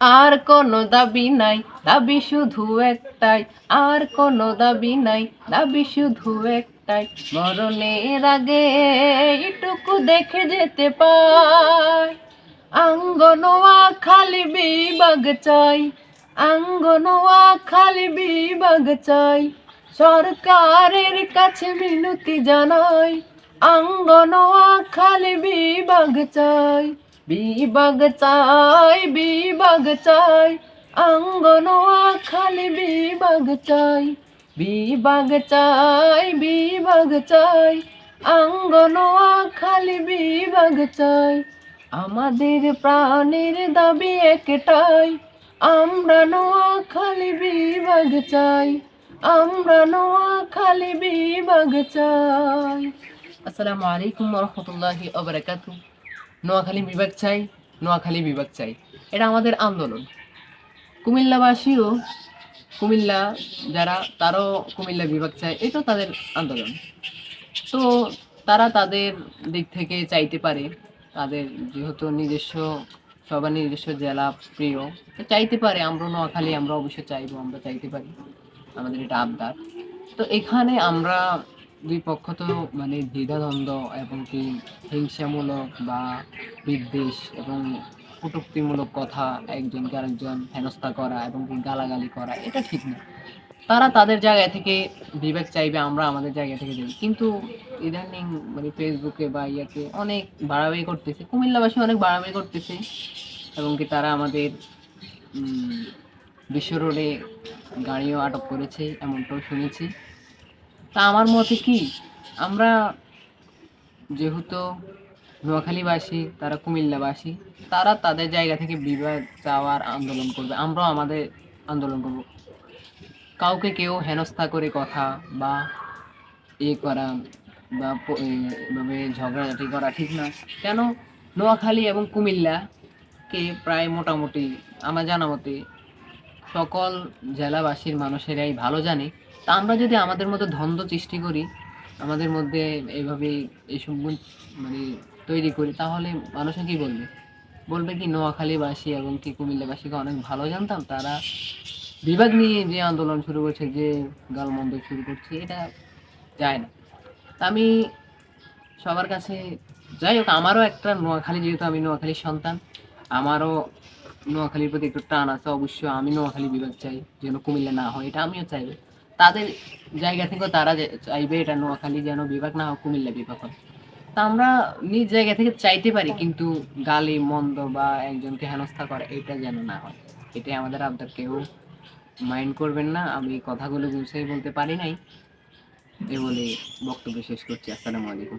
আর কোনো দাবি নাই, দাবি শুধু একটাই। আর কোনো দাবি নাই, দাবি শুধু একটাই। মরণের আগে এটুকু দেখে যেতে পাই। আঙ্গনোয়া খালি বিভাগ চাই, আঙ্গনোয়া খালি বিভাগ চাই। সরকারের কাছে মিনতি জানাই, আঙ্গনোয়া খালি বিভাগ চাই। বিভাগ চাই বিভাগ খালি বিভাগ চাই বিভাগ চাই বিভাগ চাই খালি বিভাগ চাই। আমাদের প্রাণের দাবি একটাই আমরা নোয়া খালি বিভাগ চাই আমরা নোয়া খালি বিভাগ চাই। আসসালামু আলাইকুম রহমতুল্লাহি ওবরাকাতু নোয়াখালী বিভাগ চাই, নোয়াখালী বিভাগ চাই। এটা আমাদের আন্দোলন। কুমিল্লাবাসীও কুমিল্লা যারা, তারও কুমিল্লা বিভাগ চায় এটাও তাদের আন্দোলন। তো তারা তাদের দিক থেকে চাইতে পারে, তাদের যেহেতু নিজস্ব, সবার নিজস্ব জেলা প্রিয়, তো চাইতে পারে, আমরা নোয়াখালী, আমরা অবশ্যই চাইব, আমরা চাইতে পারি। আমাদের এটা আবদার। তো এখানে আমরা দুই পক্ষ তো মানে দ্বিধাদ্বন্দ্ব এবং কি হিংসামূলক বা বিদ্বেষ এবং কটূক্তিমূলক কথা, একজনকে আরেকজন হেনস্থা করা এবং কি গালাগালি করা, এটা ঠিক না। তারা তাদের জায়গা থেকে বিবেক চাইবে, আমরা আমাদের জায়গা থেকে দেব। কিন্তু ইদানিং মানে ফেসবুকে বা ইয়াতে অনেক বাড়াবাড়ি করতেছে, কুমিল্লাবাসী অনেক বাড়াবাড়ি করতেছে এবং কি তারা আমাদের বিশ্ব রোডে গাড়িও আটক করেছে, এমনটাও শুনেছি। তা আমার মতে কি, আমরা যেহেতু নোয়াখালীবাসী, তারা কুমিল্লাবাসী, তারা তাদের জায়গা থেকে বিবাদ, চাওয়ার আন্দোলন করবে। আমরাও আমাদের আন্দোলন করব। কাউকে কেউ হেনস্থা করে কথা বা এ করা বা এভাবে ঝগড়াঝাটি করা ঠিক না। কেন? নোয়াখালী এবং কুমিল্লাকে প্রায় মোটামুটি আমার জানা মতে সকল জেলাবাসীর মানুষেরাই ভালো জানে। তা আমরা যদি আমাদের মধ্যে দ্বন্দ্ব সৃষ্টি করি, আমাদের মধ্যে এইভাবে এইসব মানে তৈরি করি, তাহলে মানুষে কি বলবে? বলবে কি, নোয়াখালীবাসী এবং কি কুমিল্লাবাসীকে অনেক ভালো জানতাম, তারা বিভাগ নিয়ে যে আন্দোলন শুরু করছে, যে গালমন্দ শুরু করছে, এটা যায় না। আমি সবার কাছে যাই হোক, আমারও একটা নোয়াখালী, যেহেতু আমি নোয়াখালীর সন্তান, আমারও নোয়াখালীর প্রতি একটু টান আছে, অবশ্যই আমি নোয়াখালী বিভাগ চাই, যেন কুমিল্লা না হয়, এটা আমিও চাইব। তাদের জায়গা থেকে তারা চাইবে এটা নোয়াখালী যেন বিভাগ না হোক, কুমিল্লা বিভাগ হয় তা আমরা নিজ জায়গা থেকে চাইতে পারি, কিন্তু গালি, মন্দ বা একজনকে হেনস্থা করা এটা যেন না হয়। এটাই আমাদের আবদার। কেউ মাইন্ড করবেন না, আমি কথাগুলো গুছিয়ে বলতে পারি নাই। এ বলে বক্তব্য শেষ করছি। আসসালামু আলাইকুম।